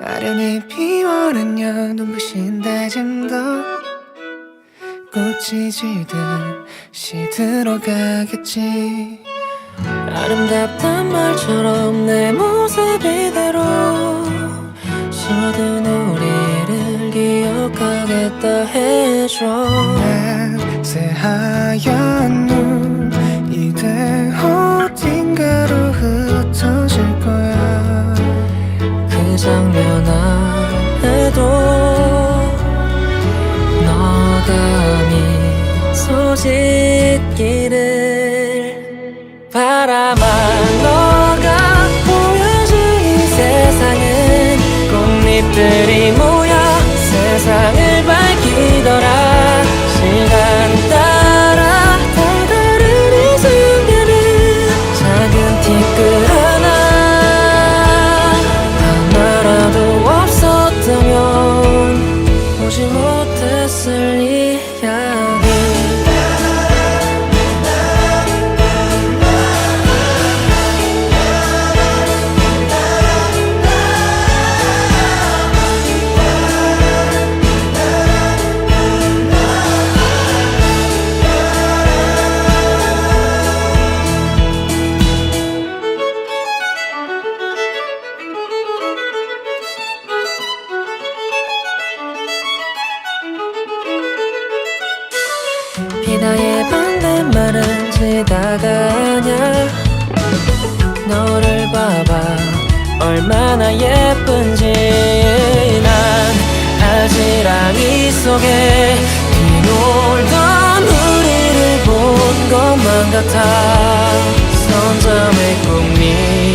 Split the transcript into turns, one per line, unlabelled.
나른히 피어났냐 눈부신 다짐도 꽃이 지듯이 들어가겠지. 아름답단 말처럼 내 모습 이대로 심어둔 우리를 기억하겠다 해줘. 난 새하얀 눈 이대 어딘가 você. 반대말은 지다가냐? 너를 봐봐. 얼마나 예쁜지. 난 아지랑이 속에 비놀던 우리를 본 것만 같아. 선점의 꿈이